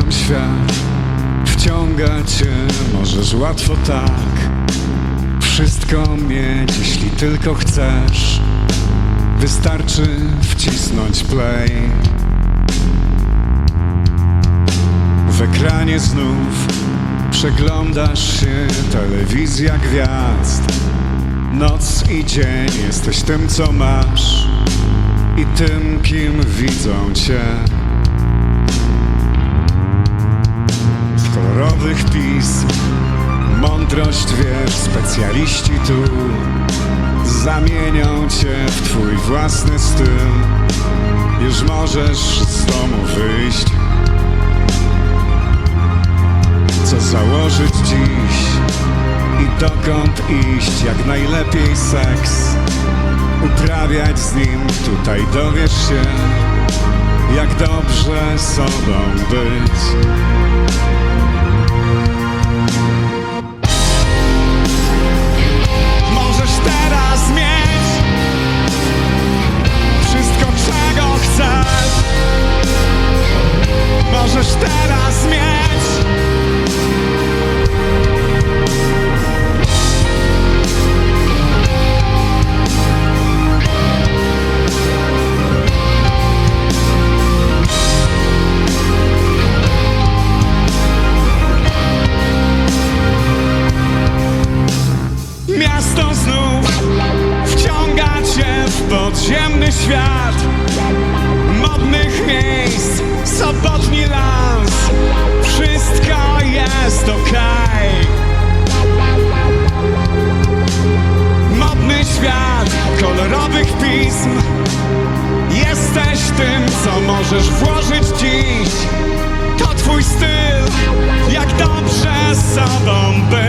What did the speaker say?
świat wciąga cię, możesz łatwo tak wszystko mieć, jeśli tylko chcesz. Wystarczy wcisnąć play. W ekranie znów przeglądasz się, telewizja gwiazd. Noc i dzień jesteś tym, co masz i tym, kim widzą cię. Kolorowych pism mądrość wiesz, specjaliści tu zamienią cię w twój własny styl. Już możesz z domu wyjść. Co założyć dziś i dokąd iść? Jak najlepiej seks uprawiać z nim. Tutaj dowiesz się, jak dobrze sobą być. Świat modnych miejsc, sobotni lans. Wszystko jest okej. Modny świat kolorowych pism. Jesteś tym, co możesz włożyć dziś. To twój styl, jak dobrze z sobą być.